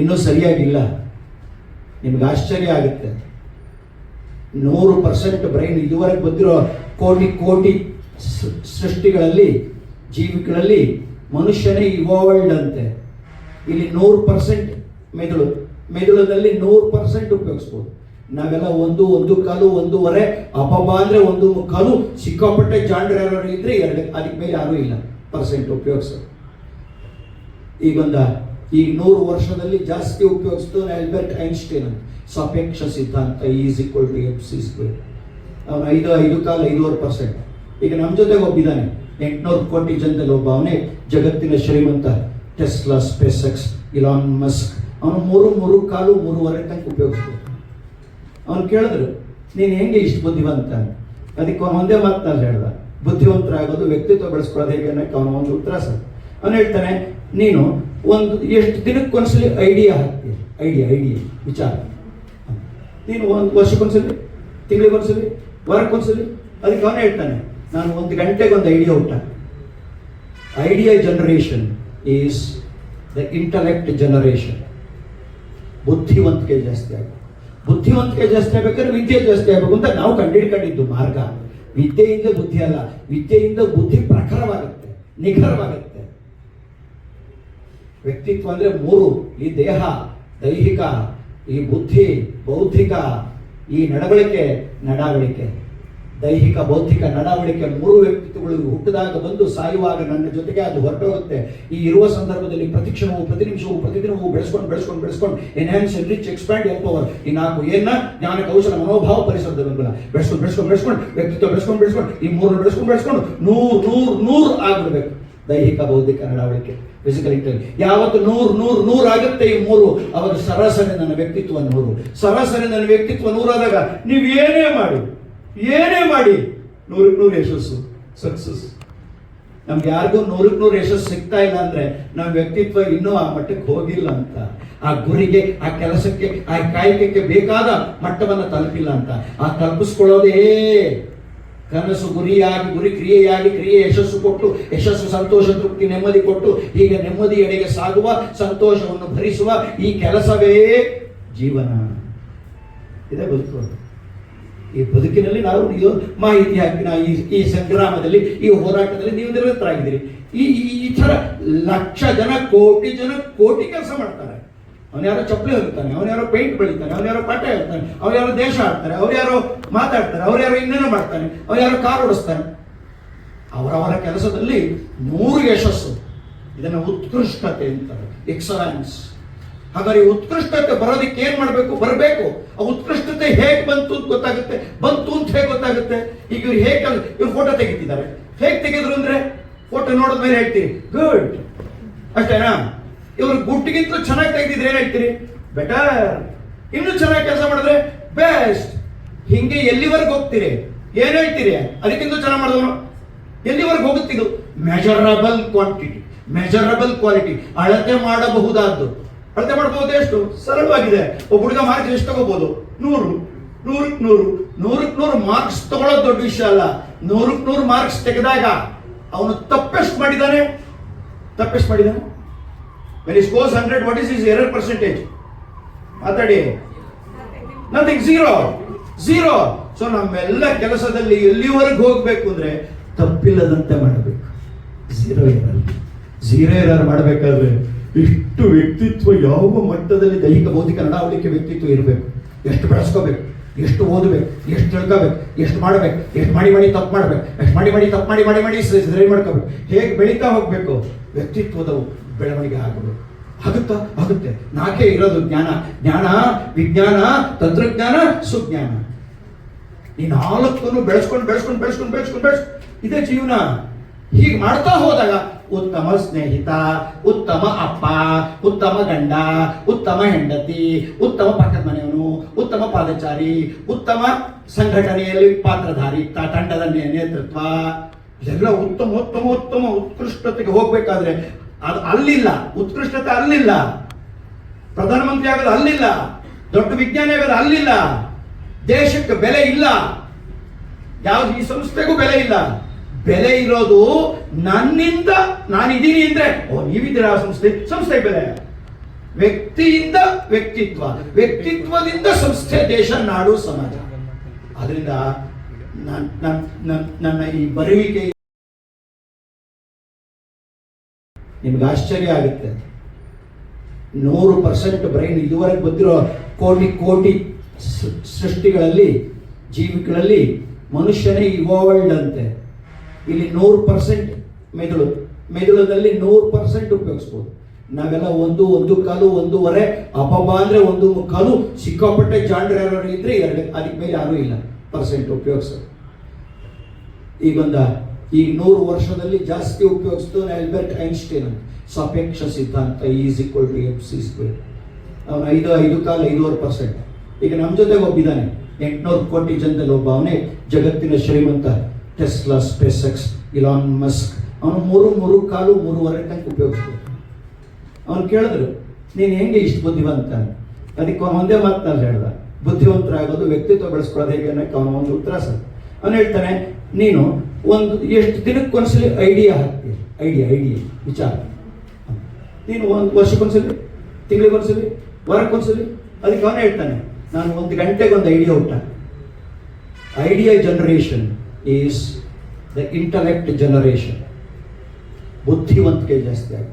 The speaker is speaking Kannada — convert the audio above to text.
ಇನ್ನೂ ಸರಿಯಾಗಿಲ್ಲ. ನಿಮ್ಗೆ ಆಶ್ಚರ್ಯ ಆಗುತ್ತೆ. ನೂರು ಪರ್ಸೆಂಟ್ ಬ್ರೈನ್ ಇದುವರೆಗೆ ಬಂದಿರೋ ಕೋಟಿ ಕೋಟಿ ಸೃಷ್ಟಿಗಳಲ್ಲಿ, ಜೀವಿಗಳಲ್ಲಿ ಮನುಷ್ಯನೇ ಇವಾಲ್ಡ್ ಅಂತೆ. ಇಲ್ಲಿ ನೂರು ಪರ್ಸೆಂಟ್ ಮೆದುಳು, ಮೆದುಳಿನಲ್ಲಿ ನೂರು ಪರ್ಸೆಂಟ್ ಉಪಯೋಗಿಸ್ಬೋದು. ನಾವೆಲ್ಲ ಒಂದು ಒಂದು ಕಾಲು, ಒಂದೂವರೆ ಅಪಬ ಅಂದ್ರೆ ಒಂದು ಕಾಲು, ಸಿಕ್ಕಾಪಟ್ಟೆ ಜಾಂಡ್ರೆ ಯಾರು ಇದ್ರೆ ಎರಡು, ಅದಕ್ಕೆ ಮೇಲೆ ಯಾರೂ ಇಲ್ಲ. ಪರ್ಸೆಂಟ್ ಉಪಯೋಗಿಸೋದು. ಈಗೊಂದ ಈಗ ನೂರು ವರ್ಷದಲ್ಲಿ ಜಾಸ್ತಿ ಉಪಯೋಗಿಸ್ತು ಆಲ್ಬರ್ಟ್ ಐನ್ಸ್ಟೈನ್ ಅಂತ. ಸಾಪೇಕ್ಷ ಸಿದ್ಧಾಂತ is equal to F C square ಅವನು ಐದು ಐದು ಕಾಲ ಐದೂವರೆ ಪರ್ಸೆಂಟ್ ಈಗ ನಮ್ಮ ಜೊತೆಗೆ ಒಬ್ಬಿದ್ದಾನೆ. ಎಂಟುನೂರು ಕೋಟಿ ಜನದಲ್ಲಿ ಒಬ್ಬ ಅವನೇ ಜಗತ್ತಿನ ಶ್ರೀಮಂತ Tesla SpaceX Elon Musk. ಅವನು ಮೂರು ಮೂರು ಕಾಲು ಮೂರುವರೆ ತನಕ ಉಪಯೋಗಿಸ್ಬೋದು ಅವನು ಕೇಳಿದ್ರು, ನೀನು ಹೆಂಗೆ ಇಷ್ಟು ಬುದ್ಧಿವಂತ ಅದಕ್ಕೆ ಅವನು ಒಂದೇ ಮಾತನಾಡಿ ಹೇಳ್ದ, ಬುದ್ಧಿವಂತರಾಗೋದು ವ್ಯಕ್ತಿತ್ವ ಬೆಳೆಸ್ಕೊಳ್ಳೋದು ಹೇಗೆ ಅನ್ನೋಕ್ಕೆ ಅವನ ಒಂದು ಉತ್ತರ ಸರ್. ಅವನು ಹೇಳ್ತಾನೆ, ನೀನು ಒಂದು ಎಷ್ಟು ದಿನಕ್ಕೊಂದ್ಸಲಿ ಐಡಿಯಾ ಹಾಕ್ತೀಯ? ಐಡಿಯಾ ಐಡಿಯಾ ವಿಚಾರ. ನೀನು ಒಂದು ವರ್ಷಕ್ಕೊಂದ್ಸಲಿ, ತಿಂಗಳಿಗೊಂದ್ಸಲಿ, ವಾರಕ್ಕೊಂದ್ಸಲಿ, ಅದಕ್ಕೆ ಅವನು ಹೇಳ್ತಾನೆ, ನಾನು ಒಂದು ಗಂಟೆಗೆ ಒಂದು ಐಡಿಯಾ ಹುಟ್ಟ idea generation is the intellect generation ಬುದ್ಧಿವಂತಿಕೆ ಜಾಸ್ತಿ ಆಗಬೇಕು. ಬುದ್ಧಿವಂತಿಕೆ ಜಾಸ್ತಿ ಆಗ್ಬೇಕಾದ್ರೆ ವಿದ್ಯೆ ಜಾಸ್ತಿ ಆಗಬೇಕು ಅಂತ ನಾವು ಕಂಡಿಡ್ಕೊಂಡಿದ್ದು ಮಾರ್ಗ. ವಿದ್ಯೆಯಿಂದ ಬುದ್ಧಿ ಅಲ್ಲ, ವಿದ್ಯೆಯಿಂದ ಬುದ್ಧಿ ಪ್ರಖರವಾಗುತ್ತೆ, ನಿಖರವಾಗುತ್ತೆ. ವ್ಯಕ್ತಿತ್ವ ಅಂದರೆ ಮೂರು. ಈ ದೇಹ, ದೈಹಿಕ, ಈ ಬುದ್ಧಿ, ಬೌದ್ಧಿಕ, ಈ ನಡವಳಿಕೆ, ನಡಾವಳಿಕೆ. ದೈಹಿಕ, ಬೌದ್ಧಿಕ, ನಡವಳಿಕೆ ಮೂರು ವ್ಯಕ್ತಿತ್ವಗಳು ಹುಟ್ಟಿದಾಗ ಬಂದು ಸಾಯುವಾಗ ನನ್ನ ಜೊತೆಗೆ ಅದು ಹೊರಟೋಗುತ್ತೆ. ಈ ಇರುವ ಸಂದರ್ಭದಲ್ಲಿ ಪ್ರತಿ ಕ್ಷಣವು, ಪ್ರತಿ ನಿಮಿಷವೂ, ಪ್ರತಿದಿನವೂ ಬೆಳೆಸ್ಕೊಂಡು ಬೆಳೆಸ್ಕೊಂಡು ಬೆಳೆಸ್ಕೊಂಡು ಎನ್ಹಾನ್ಸ್ ರಿಚ್ ಎಕ್ಸ್ಪ್ಯಾಂಡ್ ಪವರ್ ಈ ನಾಲ್ಕು ಏನ? ಜ್ಞಾನ, ಕೌಶಲ, ಮನೋಭಾವ ಪರಿಸರದ ಬೆಂಬಲ. ಬೆಳೆಸ್ಕೊಂಡು ಬೆಳೆಸ್ಕೊಂಡು ಬೆಳೆಸ್ಕೊಂಡು, ವ್ಯಕ್ತಿತ್ವ ಬೆಳೆಸ್ಕೊಂಡು ಬೆಳೆಸ್ಕೊಂಡು, ಈ ಮೂರು ಬೆಳೆಸ್ಕೊಂಡು ಬೆಳೆಸ್ಕೊಂಡು ನೂರು ನೂರು ನೂರು ಆಗ್ಬಿಡ್ಬೇಕು. ದೈಹಿಕ ಬೌದ್ಧಿಕ ನಡವಳಿಕೆ ಫಿಸಿಕಲ್ ಇಂಟೆಲಿಜೆನ್ಸ್ ಯಾವತ್ತು ನೂರು ನೂರು ಆಗುತ್ತೆ ಈ ಮೂರು, ಅವರು ಸರಾಸರಿ ನನ್ನ ವ್ಯಕ್ತಿತ್ವ ನೂರು. ಸರಾಸರಿ ನನ್ನ ವ್ಯಕ್ತಿತ್ವ ನೂರಾದಾಗ ನೀವು ಏನೇ ಮಾಡಿ ಏನೇ ಮಾಡಿ, ನೂರಕ್ಕೆ ನೂರು ಯಶಸ್ಸು ಸಕ್ಸಸ್ ನಮ್ಗೆ ಯಾರಿಗೂ ನೂರಕ್ಕೆ ನೂರು ಯಶಸ್ಸು ಸಿಗ್ತಾ ಇಲ್ಲ ಅಂದ್ರೆ ನಮ್ಮ ವ್ಯಕ್ತಿತ್ವ ಇನ್ನೂ ಆ ಮಟ್ಟಕ್ಕೆ ಹೋಗಿಲ್ಲ ಅಂತ. ಆ ಗುರಿಗೆ, ಆ ಕೆಲಸಕ್ಕೆ, ಆ ಕಾಯಕಕ್ಕೆ ಬೇಕಾದ ಮಟ್ಟವನ್ನು ತಲುಪಿಲ್ಲ ಅಂತ. ಆ ತಲುಪಿಸ್ಕೊಳ್ಳೋದೇ ಕನಸು ಗುರಿಯಾಗಿ, ಗುರಿ ಕ್ರಿಯೆಯಾಗಿ ಕ್ರಿಯೆ ಯಶಸ್ಸು ಕೊಟ್ಟು, ಯಶಸ್ಸು ಸಂತೋಷ ತೃಪ್ತಿ ನೆಮ್ಮದಿ ಕೊಟ್ಟು, ಹೀಗೆ ನೆಮ್ಮದಿ ಎಡೆಗೆ ಸಾಗುವ, ಸಂತೋಷವನ್ನು ಭರಿಸುವ ಈ ಕೆಲಸವೇ ಜೀವನ. ಇದೇ ಬದುಕು ಈ ಬದುಕಿನಲ್ಲಿ ನಾವು ಇದು ಮಾಹಿತಿ ಹಾಕಿನ ಈ ಈ ಸಂಗ್ರಾಮದಲ್ಲಿ, ಈ ಹೋರಾಟದಲ್ಲಿ ನೀವು ನಿರತರಾಗಿದ್ದೀರಿ. ಈ, ಈ- ಥರ ಲಕ್ಷ ಜನ, ಕೋಟಿ ಜನ, ಕೋಟಿ ಕೆಲಸ ಮಾಡ್ತಾರೆ. ಯಾರೋ ಚಪ್ಪಲಿ ಹೋಗ್ತಾನೆ ಯಾರೋ ಪೇಂಟ್ ಬೆಳಿತಾನೆ ಅವನು ಯಾರೋ ಪಾಠ ಹೇಳ್ತಾನೆ ಯಾರೋ ದೇಶ ಆಡ್ತಾರೆ ಅವ್ರು ಯಾರೋ ಮಾತಾಡ್ತಾರೆ ಯಾರೋ ಇನ್ನೇನೋ ಮಾಡ್ತಾನೆ ಯಾರೋ ಕಾರ್ ಓಡಿಸ್ತಾನೆ. ಅವರವರ ಕೆಲಸದಲ್ಲಿ ನೂರು ಯಶಸ್ಸು. ಇದನ್ನು ಉತ್ಕೃಷ್ಟತೆ ಅಂತಾರೆ ಎಕ್ಸಲೆನ್ಸ್ ಹಾಗಾದ್ರೆ ಉತ್ಕೃಷ್ಟತೆ ಬರೋದಕ್ಕೆ ಏನ್ ಮಾಡಬೇಕು? ಬರಬೇಕು. ಆ ಉತ್ಕೃಷ್ಟತೆ ಹೇಗೆ ಬಂತು ಅಂತ ಗೊತ್ತಾಗುತ್ತೆ? ಬಂತು ಅಂತ ಹೇಗೆ ಗೊತ್ತಾಗುತ್ತೆ? ಈಗ ಇವ್ರು ಹೇಗೆ ಇವ್ರು ಫೋಟೋ ತೆಗಿತಿದ್ದಾರೆ. ಹೇಗೆ ತೆಗೆದ್ರು ಅಂದ್ರೆ? ಫೋಟೋ ನೋಡಿದ್ಮೇಲೆ ಮೇಲೆ ಹೇಳ್ತೀರಿ ಗುಡ್ ಅಷ್ಟೇನಾ? ಇವ್ರು ಗುಟ್ಟಿಗಿಂತ ಚೆನ್ನಾಗಿ ತೆಗೆದಿದ್ರೆ ಏನ್ ಹೇಳ್ತೀರಿ? ಬೆಟರ್ ಇನ್ನು ಚೆನ್ನಾಗಿ ಕೆಲಸ ಮಾಡಿದ್ರೆ ಬೆಸ್ಟ್ ಹಿಂಗೆ ಎಲ್ಲಿವರೆಗೆ ಹೋಗ್ತೀರಿ? ಏನ್ ಹೇಳ್ತೀರಿ? ಅದಕ್ಕಿಂತ ಚೆನ್ನಾಗಿ ಮಾಡಿದವನು ಎಲ್ಲಿವರೆಗೆ ಹೋಗುತ್ತಿದ್ದು ಮೆಜರಬಲ್ ಕ್ವಾಂಟಿಟಿ ಮೆಜರಬಲ್ ಕ್ವಾಲಿಟಿ ಅಳತೆ ಮಾಡಬಹುದಾದ್ದು. ಅಳತೆ ಮಾಡಬಹುದು ಎಷ್ಟು? ಸರಳವಾಗಿದೆ. ಒಬ್ಬ ಹುಡುಗ ಮಾರ್ಕ್ಸ್ ಎಷ್ಟು ತಗೋಬಹುದು ನೂರು. ನೂರಕ್ಕೆ ನೂರು. ನೂರಕ್ಕೆ ನೂರು ಮಾರ್ಕ್ಸ್ ತಗೊಳ್ಳೋದು ದೊಡ್ಡ ವಿಷಯ ಅಲ್ಲ. ನೂರಕ್ಕೆ ನೂರು ಮಾರ್ಕ್ಸ್ ತೆಗೆದಾಗ ಅವನು ತಪ್ಪೆಷ್ಟು ಮಾಡಿದ್ದಾನೆ? ತಪ್ಪೆಷ್ಟು ಮಾಡಿದ್ದಾನೆ? When is scores hundred what is is error percentage ಮಾತಾಡಿ. ನಥಿಂಗ್ ಝೀರೋ ಝೀರೋ ಸೊ ನಮ್ಮೆಲ್ಲ ಕೆಲಸದಲ್ಲಿ ಎಲ್ಲಿವರೆಗೆ ಹೋಗಬೇಕು ಅಂದ್ರೆ ತಪ್ಪಿಲ್ಲದಂತೆ ಮಾಡಬೇಕು. ಝೀರೋ ಎರರ್ ಝೀರೋ ಎರರ್ ಮಾಡಬೇಕಾದ್ರೆ ಇಷ್ಟು ವ್ಯಕ್ತಿತ್ವ ಯಾವ ಮಟ್ಟದಲ್ಲಿ ದೈಹಿಕ ಬೌದ್ಧಿಕ ನಡಾವಳಿಕೆ ವ್ಯಕ್ತಿತ್ವ ಇರಬೇಕು? ಎಷ್ಟು ಬೆಳೆಸ್ಕೋಬೇಕು? ಎಷ್ಟು ಓದಬೇಕು? ಎಷ್ಟು ತಿಳ್ಕೋಬೇಕು? ಎಷ್ಟು ಮಾಡಬೇಕು? ಎಷ್ಟು ಮಾಡಿ ಮಾಡಿ ತಪ್ಪು ಮಾಡಬೇಕು? ಎಷ್ಟು ಮಾಡಿ ಮಾಡಿ ತಪ್ಪು ಮಾಡಿ ಮಾಡಿ ಮಾಡಿ ಸರಿ ಮಾಡ್ಕೋಬೇಕು. ಹೇಗೆ ಬೆಳೀತಾ ಹೋಗಬೇಕು? ವ್ಯಕ್ತಿತ್ವದ ಬೆಳವಣಿಗೆ ಆಗೋದು ಆಗುತ್ತಾ? ಆಗುತ್ತೆ. ನಾಕೇ ಇರೋದು ಜ್ಞಾನ? ಜ್ಞಾನ, ವಿಜ್ಞಾನ, ತಂತ್ರಜ್ಞಾನ, ಸುಜ್ಞಾನ. ಈ ನಾಲ್ಕನ್ನು ಬೆಳೆಸ್ಕೊಂಡು ಬೆಳೆಸ್ಕೊಂಡು ಬೆಳೆಸ್ಕೊಂಡು ಬೆಳೆಸ್ಕೊಂಡು, ಬೆಳೆಸ್ ಇದೇ ಜೀವನ. ಹೀಗೆ ಮಾಡ್ತಾ ಹೋದಾಗ ಉತ್ತಮ ಸ್ನೇಹಿತ, ಉತ್ತಮ ಅಪ್ಪ, ಉತ್ತಮ ಗಂಡ, ಉತ್ತಮ ಹೆಂಡತಿ, ಉತ್ತಮ ಪಕ್ಕದ ಮನೆಯವನು, ಉತ್ತಮ ಪಾದಚಾರಿ, ಉತ್ತಮ ಸಂಘಟನೆಯಲ್ಲಿ ಪಾತ್ರಧಾರಿ ತಂಡದ ನೇತೃತ್ವ. ಎಲ್ಲ ಉತ್ತಮ ಉತ್ತಮ ಉತ್ತಮ ಉತ್ಕೃಷ್ಟತೆಗೆ ಹೋಗ್ಬೇಕಾದ್ರೆ ಅದು ಅಲ್ಲಿಲ್ಲ, ಉತ್ಕೃಷ್ಟತೆ ಅಲ್ಲಿಲ್ಲ. ಪ್ರಧಾನಮಂತ್ರಿ ಆಗೋದು ಅಲ್ಲಿಲ್ಲ, ದೊಡ್ಡ ವಿಜ್ಞಾನಿ ಆಗೋದು ಅಲ್ಲಿಲ್ಲ. ದೇಶಕ್ಕೆ ಬೆಲೆ ಇಲ್ಲ. ಯಾವ ಈ ಸಂಸ್ಥೆಗೂ ಬೆಲೆ ಇಲ್ಲ. ಬೆಲೆ ಇರೋದು ನನ್ನಿಂದ, ನಾನಿದ್ದೀನಿ ಅಂದ್ರೆ, ಓ, ನೀವಿದ್ದೀರಾ ಸಂಸ್ಥೆ? ಸಂಸ್ಥೆ ಬೆಲೆ. ವ್ಯಕ್ತಿಯಿಂದ ವ್ಯಕ್ತಿತ್ವ. ವ್ಯಕ್ತಿತ್ವದಿಂದ ಸಂಸ್ಥೆ, ದೇಶ, ನಾಡು, ಸಮಾಜ. ಅದರಿಂದ ನಾನ್- ನಾನ್- ನಾನ್- ನನ್ನ ಈ ಬರುವಿಕೆ ನಿಮ್ಗೆ ಆಶ್ಚರ್ಯ ಆಗುತ್ತೆ. ನೂರು ಪರ್ಸೆಂಟ್ ಬ್ರೈನ್ ಇದುವರೆಗೆ ಬಂದಿರೋ ಕೋಟಿ ಕೋಟಿ ಸೃಷ್ಟಿಗಳಲ್ಲಿ, ಜೀವಿಗಳಲ್ಲಿ ಮನುಷ್ಯನೇ ಇವಾಲ್ಡ್ ಅಂತೆ. ಇಲ್ಲಿ ನೂರು ಪರ್ಸೆಂಟ್ ಮೆದುಳು ಮೆದುಳದಲ್ಲಿ ನೂರು ಪರ್ಸೆಂಟ್ ಉಪಯೋಗಿಸ್ಬೋದು. ನಾವೆಲ್ಲ ಒಂದು ಒಂದು ಕಾಲು, ಒಂದೂವರೆ ಅಪಬ ಅಂದರೆ ಒಂದು ಕಾಲು, ಸಿಕ್ಕಾಪಟ್ಟೆ ಜಾಂಡ್ರೆ ಇದ್ರೆ ಎರಡು, ಅದಕ್ಕೆ ಮೇಲೆ ಯಾರೂ ಇಲ್ಲ. ಪರ್ಸೆಂಟ್ ಉಪಯೋಗಿಸೋದು. ಈಗೊಂದ ಈ ನೂರು ವರ್ಷದಲ್ಲಿ ಜಾಸ್ತಿ ಉಪಯೋಗಿಸ್ತು ಆಲ್ಬರ್ಟ್ ಐನ್ಸ್ಟೈನ್ ಅಂತ. ಸಾಪೇಕ್ಷ ಸಿದ್ಧಾಂತ is equal to F C square ಅವನು ಐದು ಐದು ಕಾಲ ಐದೂವರೆ ಪರ್ಸೆಂಟ್ ಈಗ ನಮ್ಮ ಜೊತೆಗೆ ಒಬ್ಬಿದ್ದಾನೆ. ಎಂಟುನೂರು ಕೋಟಿ ಜನದಲ್ಲಿ ಒಬ್ಬ ಅವನೇ ಜಗತ್ತಿನ ಶ್ರೀಮಂತ Tesla SpaceX Elon Musk. ಅವನು ಮೂರು ಮೂರು ಕಾಲು ಮೂರುವರೆ ತನಕ ಉಪಯೋಗಿಸ್ಬೋದು ಅವನು ಕೇಳಿದ್ರು, ನೀನು ಹೆಂಗೆ ಇಷ್ಟು ಬುದ್ಧಿವಂತ? ಅದಕ್ಕೆ ಅವನು ಒಂದೇ ಮಾತನಾಡಿ ಹೇಳ್ದ, ಬುದ್ಧಿವಂತರಾಗೋದು ವ್ಯಕ್ತಿತ್ವ ಬೆಳೆಸ್ಕೊಳ್ಳೋದು ಹೇಗೆ? ಅನ್ನೋಕ್ಕೆ ಅವನ ಒಂದು ಉತ್ತರ ಸರ್. ಅವನು ಹೇಳ್ತಾನೆ ನೀನು ಒಂದು ಎಷ್ಟು ದಿನಕ್ಕೊಂದ್ಸಲಿ ಐಡಿಯಾ ಹಾಕ್ತೀಯ? ಐಡಿಯಾ ಐಡಿಯಾ ವಿಚಾರ. ನೀನು ಒಂದು ವರ್ಷಕ್ಕೊಂದ್ಸಲಿ, ತಿಂಗಳಿಗೊಂದ್ಸಲಿ, ವಾರಕ್ಕೊಂದ್ಸಲಿ, ಅದಕ್ಕೆ ಅವನೇ ಹೇಳ್ತಾನೆ, ನಾನು ಒಂದು ಗಂಟೆಗೆ ಒಂದು ಐಡಿಯಾ ಹುಟ್ಟ idea generation is the intellect generation ಬುದ್ಧಿವಂತಿಕೆ ಜಾಸ್ತಿ ಆಗುತ್ತೆ.